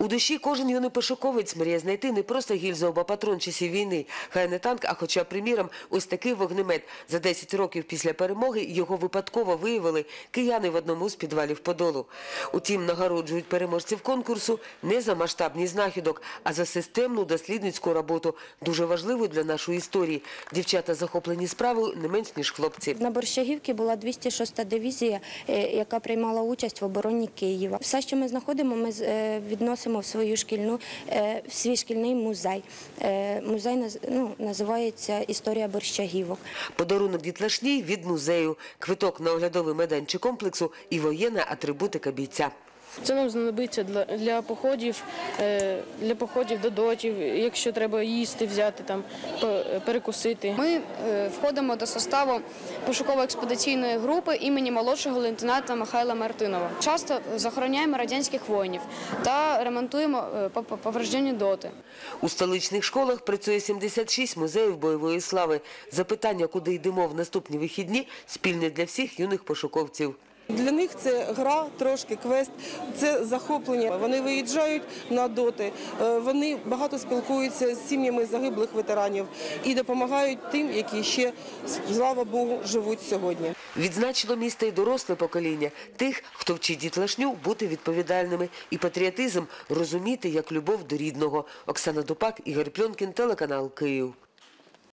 У душі кожен юний пошуковець мріє знайти не просто гільзу або патрон часів війни, хай не танк, а хоча, приміром, ось такий вогнемет. За 10 років після перемоги його випадково виявили кияни в одному з підвалів Подолу. Утім, нагороджують переможців конкурсу не за масштабні знахідок, а за системну дослідницьку роботу, дуже важливу для нашої історії. Дівчата захоплені справою не менш ніж хлопці. На Борщагівці була 206-та дивізія, е, яка приймала участь в обороні Києва. Все, що ми знаходимо, ми з- відносимо в свою шкільну е, в свій шкільний музей. Е, Музей ну, називається Історія борщагівок. Подарунок дітлашній від музею, квиток на оглядовий майданчик комплексу і воєнна атрибутика бійця. Це нам знадобиться для, для походів, е, для походів до дотів, якщо треба їсти, взяти там, по- перекусити. Ми е, входимо до составу пошуково-експедиційної групи імені молодшого лейтенанта Михайла Мартинова. Часто захороняємо радянських воїнів та ремонтуємо е, по- по- повреждені доти. У столичних школах працює 76 музеїв бойової слави. Запитання, куди йдемо в наступні вихідні, спільне для всіх юних пошуковців. Для них це гра, трошки квест, це захоплення. Вони виїжджають на доти, е, вони багато спілкуються з сім'ями загиблих ветеранів і допомагають тим, які ще, слава Богу, живуть сьогодні. Відзначило місто і доросле покоління, тих, хто вчить дітлашню бути відповідальними і патріотизм розуміти як любов до рідного. Оксана Дупак, Ігор Пльонкін, телеканал Київ.